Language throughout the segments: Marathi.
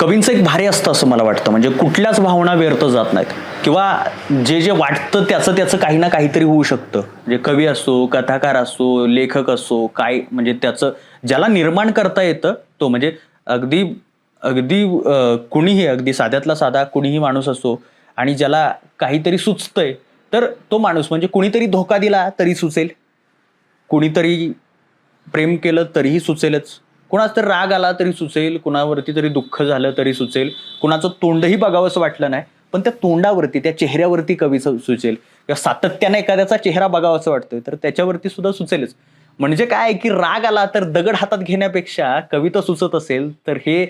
कवींचं एक भारी असतं असं मला वाटतं. म्हणजे कुठल्याच भावना व्यर्थ जात नाहीत. किंवा जे जे वाटतं त्याचं त्याचं काही ना काहीतरी होऊ शकतं. म्हणजे कवी असो कथाकार असो लेखक असो काय म्हणजे त्याचं ज्याला निर्माण करता येतं तो म्हणजे अगदी अगदी कुणीही अगदी साध्यातला साधा कुणीही माणूस असो आणि ज्याला काहीतरी सुचतंय तर तो माणूस म्हणजे कुणीतरी धोका दिला तरी सुचेल. कुणीतरी प्रेम केलं तरीही सुचेलच. कुणाच तर राग आला तरी सुचेल कुणावरती तरी दुःख झालं तरी सुचेल. कुणाचं तोंडही बघावंसं वाटलं नाही पण त्या तोंडावरती त्या चेहऱ्यावरती कवीचं सुचेल. किंवा सातत्याने एखाद्याचा चेहरा बघावासा वाटतोय तर त्याच्यावरती सुद्धा सुचेलच. म्हणजे काय आहे की राग आला तर दगड हातात घेण्यापेक्षा कविता सुचत असेल तर हे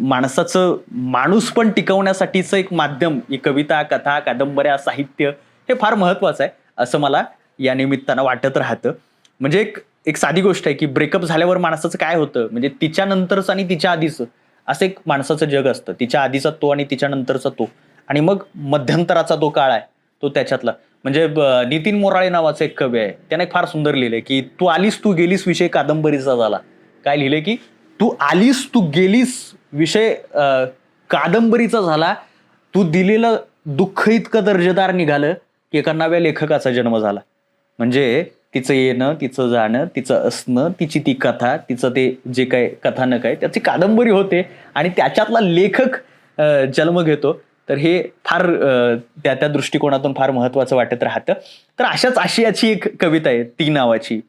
माणसाचं माणूस पण टिकवण्यासाठीचं एक माध्यम ही कविता कथा कादंबऱ्या साहित्य हे फार महत्वाचं आहे असं मला या निमित्तानं वाटत राहतं. म्हणजे एक एक साधी गोष्ट आहे की ब्रेकअप झाल्यावर माणसाचं काय होतं? म्हणजे तिच्यानंतरचं आणि तिच्या आधीचं. असं एक माणसाचं जग असतं. तिच्या आधीचा तो आणि तिच्या नंतरचा तो. आणि मग मध्यंतराचा तो काळ आहे तो त्याच्यातला. म्हणजे नितीन मोराळे नावाचा एक कवी आहे. त्याने एक फार सुंदर लिहिलंय की तू आलीस तू गेलीस विषय कादंबरीचा झाला. काय लिहिलंय की तू आलीस तू गेलीस विषय कादंबरीचा झाला. तू दिलेलं दुःख इतकं दर्जेदार निघालं की एका नव्या लेखकाचा जन्म झाला. म्हणजे तिचं येणं तिचं जाणं तिचं असणं तिची ती कथा तिचं ते जे काय कथानक आहे त्याची कादंबरी होते आणि त्याच्यातला लेखक जन्म घेतो. तर हे फार त्या त्या दृष्टिकोनातून फार महत्वाचं वाटत राहतं. तर अशाच आशियाची एक कविता आहे ती नावाची.